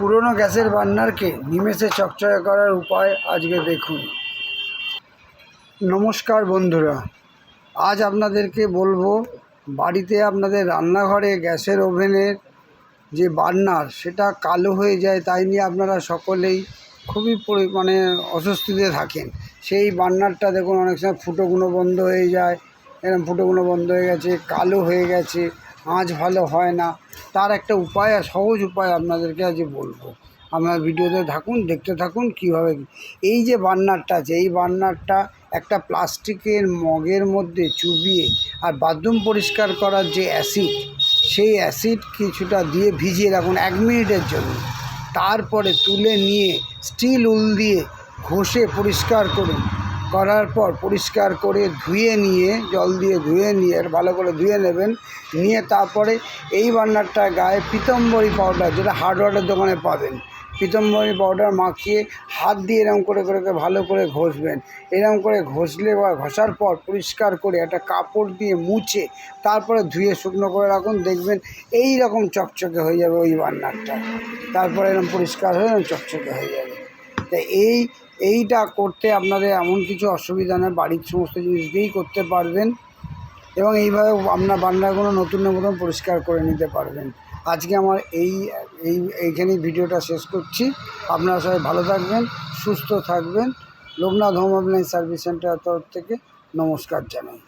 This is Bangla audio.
পুরনো গ্যাসের বার্নারকে নিমেষে চকচকে করার উপায় আজকে দেখুন। নমস্কার বন্ধুরা, আজ আপনাদেরকে বলব, বাড়িতে আপনাদের রান্নাঘরে গ্যাসের ওভেনের যে বার্নার সেটা কালো হয়ে যায়, তাই নিয়ে আপনারা সকলেই খুবই মানে অস্বস্তিতে থাকেন। সেই বার্নারটা দেখুন, অনেক সময় ফুটোগুলো বন্ধ হয়ে যায় এরকম ফুটোগুলো বন্ধ হয়ে গেছে, কালো হয়ে গেছে আঁচ ভালো হয় না, তার একটা উপায়, সহজ উপায় আপনাদেরকে আজ বলব। আপনার ভিডিওতে থাকুন, দেখতে থাকুন কীভাবে এই যে বার্নারটা আছে, এই বার্নারটা একটা প্লাস্টিকের মগের মধ্যে চুবিয়ে আর বাথরুম পরিষ্কার করার যে অ্যাসিড, সেই অ্যাসিড কিছুটা দিয়ে ভিজিয়ে রাখুন এক মিনিটের জন্য। তারপরে তুলে নিয়ে স্টিল উল দিয়ে ঘষে পরিষ্কার করুন। করার পর পরিষ্কার করে ধুয়ে নিয়ে, জল দিয়ে ধুয়ে নিয়ে ভালো করে ধুয়ে নেবেন। নিয়ে তারপরে এই বার্নারটার গায়ে পিতম্বরী পাউডার, যেটা হার্ডওয়ারের দোকানে পাবেন। পিতম্বরী পাউডার মাখিয়ে হাত দিয়ে এরকম করে করে ভালো করে ঘষবেন। এরকম করে ঘষলে বা ঘষার পর পরিষ্কার করে একটা কাপড় দিয়ে মুছে তারপরে ধুয়ে শুকনো করে রাখুন। দেখবেন এই রকম চকচকে হয়ে যাবে ওই বার্নারটা তারপরে এরকম পরিষ্কার হয়ে চকচকে হয়ে যাবে। তা এই, এইটা করতে আপনাদের এমন কিছু অসুবিধা নেই বাড়ির সমস্ত জিনিস দিয়েই করতে পারবেন এবং এইভাবে আপনার বান্নাগুলো নতুন নতুন পরিষ্কার করে নিতে পারবেন। আজকে আমার এই এই, এইখানেই ভিডিওটা শেষ করছি। আপনারা সবাই ভালো থাকবেন, সুস্থ থাকবেন। Loknath home online service centre তরফ থেকে নমস্কার জানাই।